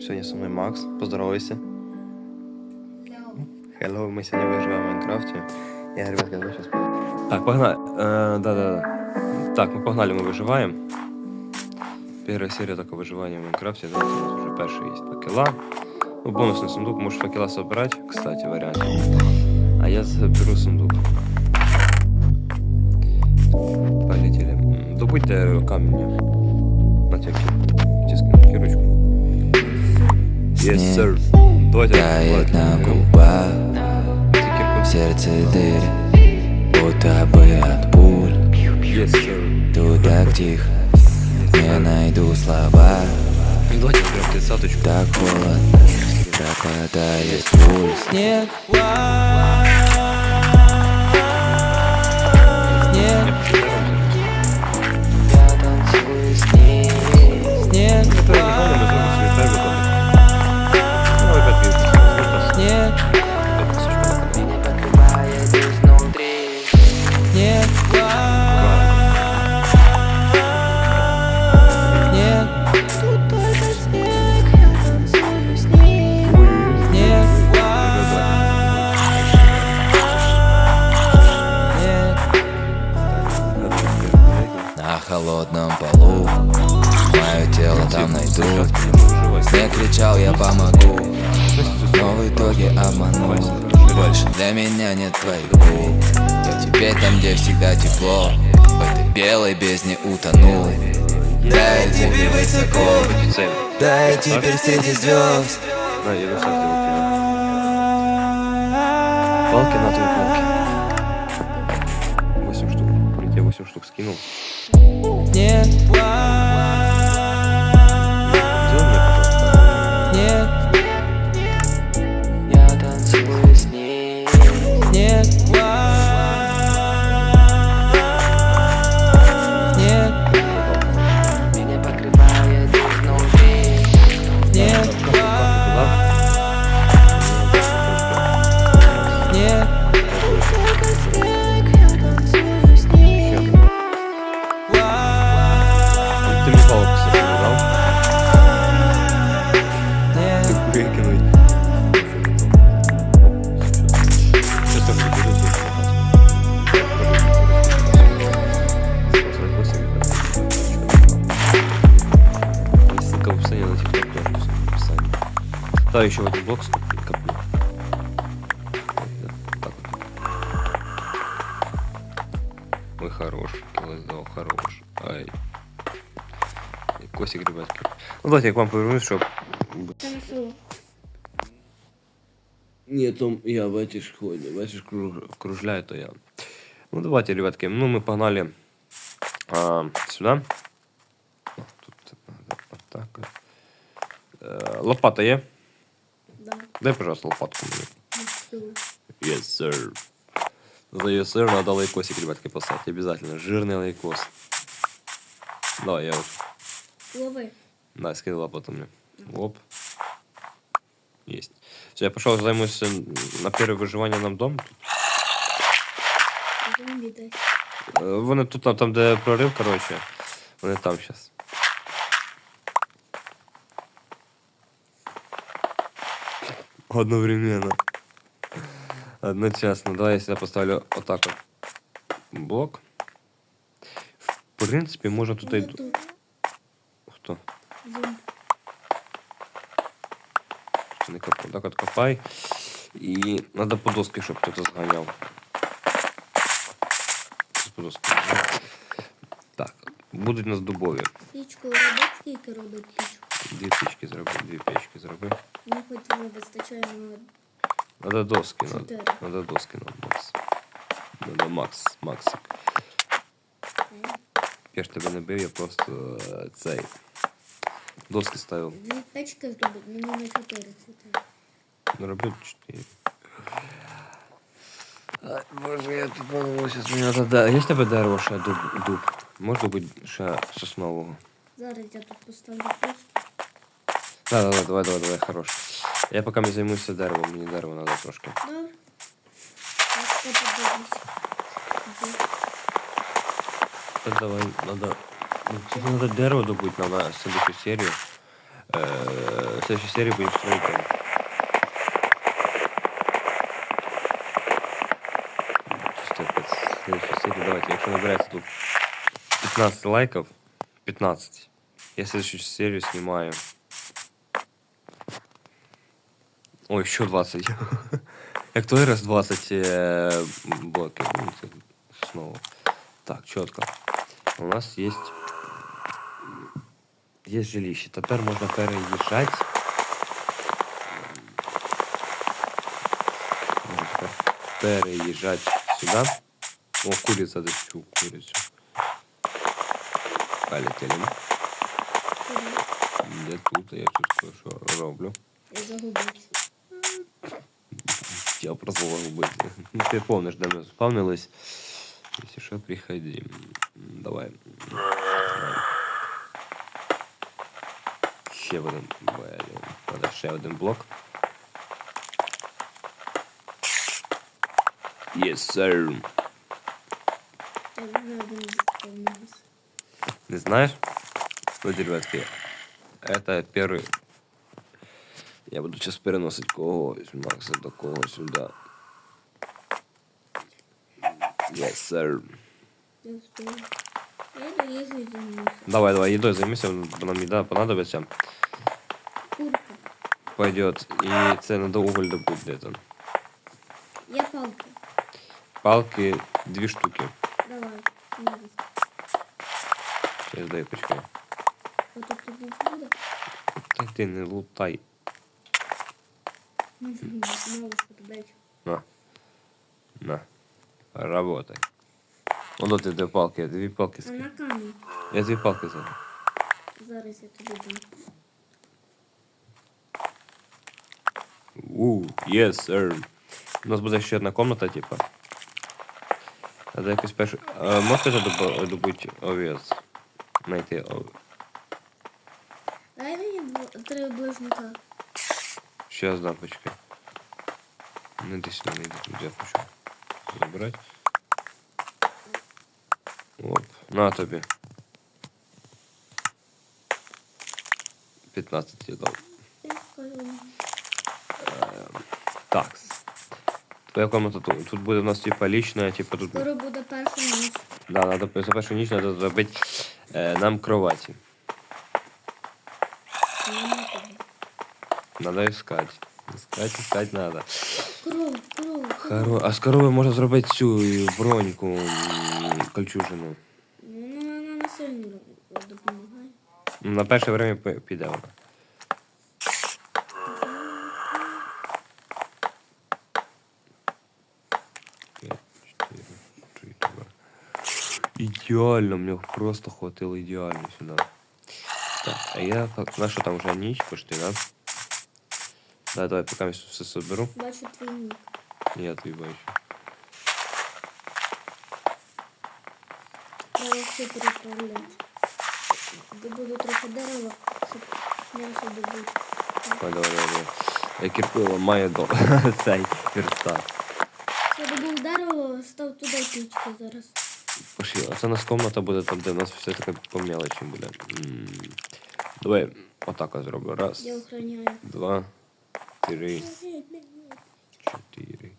Сьогодні со мною Макс. Поздоровайся. Hello, ми сьогодні виживаємо в Майнкрафті. Я, ребятки, давай сейчас Так, погнали. Э, да, да, да. Так, мы погнали, мы выживаем. Первая серия такого выживания в Майнкрафте. Да, тут уже перший есть факела. Ну, бонусный сундук, можешь факела собирать, кстати, вариант. А я заберу сундук. Полетели. М, Добудьте камня. На тебе Yes, sir. Давайте. Тает на губах, сердце дыры Будто бы от пуль. Yes, sir. Тут так тихо, не найду слова. Ну, Давайте прям тридцаточку. Так холодно, пропадает пульс. Нет, нет, Мое тело там найдут. Не кричал, я помогу. Но в итоге обманул. Больше для меня нет твоих губ Я теперь там, где всегда тепло. В этой белой бездне утонул. Да, я теперь высоко. Да, я теперь среди звезд. Палки на три палки. 8 штук. Блин, я 8 штук скинул. Нет, Да, еще в один блок коплю. Ой, хорош. Килоздал, хорош. Ай. И Косик, ребятки. Ну давайте я к вам повернусь, чтобы Ні, то я бачиш ходю, бачиш круж, кружляю, то я. Ну давайте, ребятки, ну мы погнали а, сюда. Тут вот так. Э, лопата є? Да, Дай, пожалуйста, лопатку ну Yes, sir. За yes, sir надо лайкосик, ребятки, поставить. Обязательно. Жирный лайкос. Давай, я вот. Лови. Да, скинь лопату мне. Оп. Есть. Все, я пошел займусь э, на первое выживание нам дом. Е, Вони тут, там, там, де прорив, коротше. Вони там зараз. Одновременно. Одночасно. Давай я сюда поставлю вот так вот блок. В принципе, можно тут и... Воно тут. Хто? Зомбі. Не коп... Так от копай. І надо по доски, щоб хтось зганяв. Щас По доски. Так, будуть у нас дубові. Пічку робить, скільки робить пічку? Дві печки зроби, дві печки зроби. Мені хоч вже вистачає на Надо доски, надо, Чотири. надо доски, надо Макс. Надо Макс, Максик. Я ж тебе не бив, я просто е, цей. Доски ставив. дві печки зробить, мені на чотири хватає. Ну, робив чотири. Ай, боже, я тут подумав, зараз мені надо... де- Є в тебе дерево ще дуб? дуб? Можна бути ще соснового? Зараз я тут поставлю печку. Да, да, да, давай, давай, давай, хорош. Я поки не займуся деревом, мені дерево треба трошки. Де? Так давай, надо... Ну, типа, надо дерево добыть нам на следующую серию. Э, в следующей серии будем строить дом. Следующей серии. Давайте, якщо набирается тут 15 лайков, 15, я следующую серию снимаю. Ой, еще 20. Як той раз 20 е, блоків. Ну, це Снова. Так, четко. У нас есть есть жилище. Тепер можна переїжджати. Можна тепер переїжджати сюди. О, куриця десь цю курицю. Полетели. Я тут, а я тут що роблю. Я загубився. Я просто загубити. Ну, ти помниш, де ми спавнились. Якщо що, приходи. Давай. Давай. Ще в один. Треба ще один блок. Yes, sir. Не знаешь? Вот, ребятки, это первый. Я буду сейчас переносить когось Макса до кого сюда. Yes, sir. Давай, давай, едой займися, бо нам еда понадобится. Курка. Пойдет. И це надо уголь добыть где-то. Я палки. Палки две штуки. Давай. Мені. Сейчас дай почекай. Ото тут був буде. Та ти не лутай. Мало що. На. На. Работай. Воно ти дві палки, я дві палки А на камінь. Я дві палки зараз. Зараз я тобі дам. У, yes, sir. У нас буде ще одна комната, типа. А Треба якось першу. А, можете задоб- добути овець? Знайти ов... Дай мені три близнюка. Сейчас дам, почекай. Не десь сюди не йду, я хочу забрати. Оп, на тобі. 15 я дав. Дякую. Так. Твоя комната тут. Тут буде у нас типа личная, типа тут. Скоро буде перша ніч. Да, надо за першу ніч надо зробити е, нам кроваті. Надо искать. Искать, искать надо. Кров, кров. кров. Хоро... А з корови можна зробити цю е, броньку м, кольчужину. Ну, вона не сильно допомагає. На перше время пи- піде вона. П'ять, чотири, три, два. Ідеально, мені просто хватило ідеально сюди. Так, а я... пок- Наша там вже ніч почти, да? Да, давай, поки я все соберу. Бачу твій нік. Я твій бачу. Треба все переправляти. Добуду трохи дерева, щоб м'ясо добути. Давай, давай, давай. давай. Я кіркою ламаю до цей верстак. Я добув дерево, став туди пічку зараз. Пошли. А це у нас комната буде там, де у нас все таке по мелочі буде. М. Давай отак ось зроблю. Раз, Я охороняю. два, три, чотири.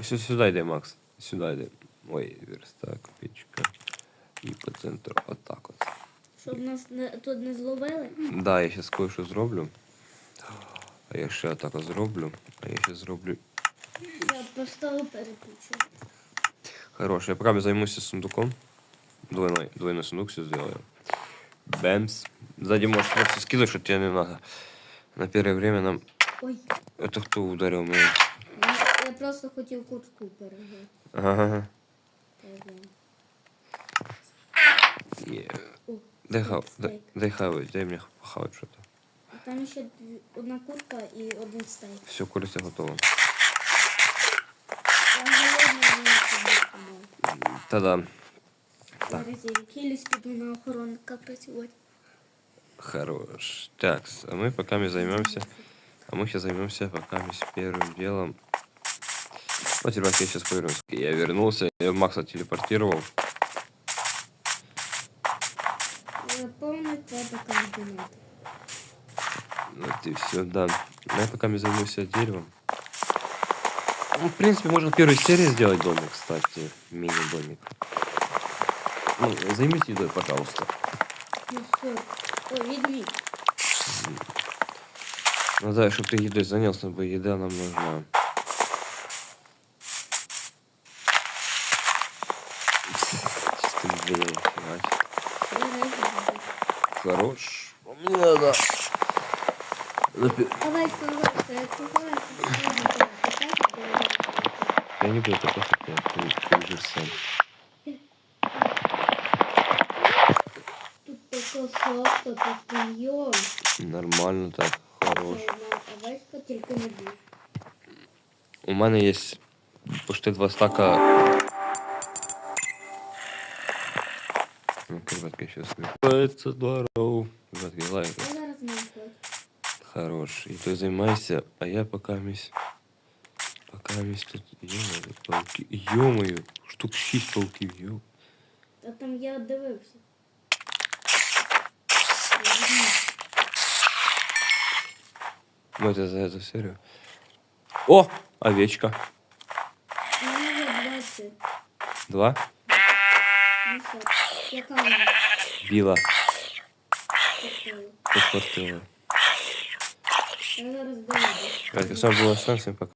Ось сюди йде, Макс. Сюди йде. Ой, верстак, печка. І по центру. Отак от. Щоб нас не, тут не зловили. Да, я зараз кое-що зроблю. А я ще отак от зроблю. А я ще зроблю. Я поставив переключу. Хорош, я пока займусь сундуком. Двойной, двойной сундук все сделаю. Бэмс. Сзади можешь просто скидывать, что тебе не надо. На первое время нам... Ой, Это кто ударил меня? я просто хотів куртку перегати. Ага. Е. О, Дай хав... стейк. Дай, дай хавать, дай мне хавать что-то. Там ще дві- одна курка і один стейк. Все, курица готова. Я голодна, але не собі Та-да. Так. Зараз я кіліс піду на охоронника працювати. Хорош. Так, а мы пока мы займемся. А мы сейчас займемся пока мы с первым делом. Вот, ребят, я сейчас повернусь. Я вернулся, я Макса телепортировал. Заповнити треба координати. Вот и все, да. Я пока не займусь деревом. Ну, в принципе, можно в первой серии сделать домик, кстати. Мини-домик. Ну, займись едой, пожалуйста. Ну все. Ой, ведьмик. Ну да, чтобы ты едой занялся, бы еда нам нужна. Чисто Хорош. Мне надо. Я не буду такой ты, лежишь сам. Тут тако софто, тут. Нормально так, хорош. Овечка тільки не бій. У мене є почти два стака. Ну, ребятки, сейчас Это здорово. Ребятки, лайк. Я зараз не хочу. Хорош. И ты займайся, а я пока мись. Пока мись тут. Ё-моё, пауки. Ё-моё, штук 6 пауків, ё. Та там я дивився. Ну, это за эту серию. О! Овечка. Мені вже 20. Два. Ну все. Яка вона? Біла. Такою. Пошвартила. Я зараз доведу. Ребятки, с вами был всем пока.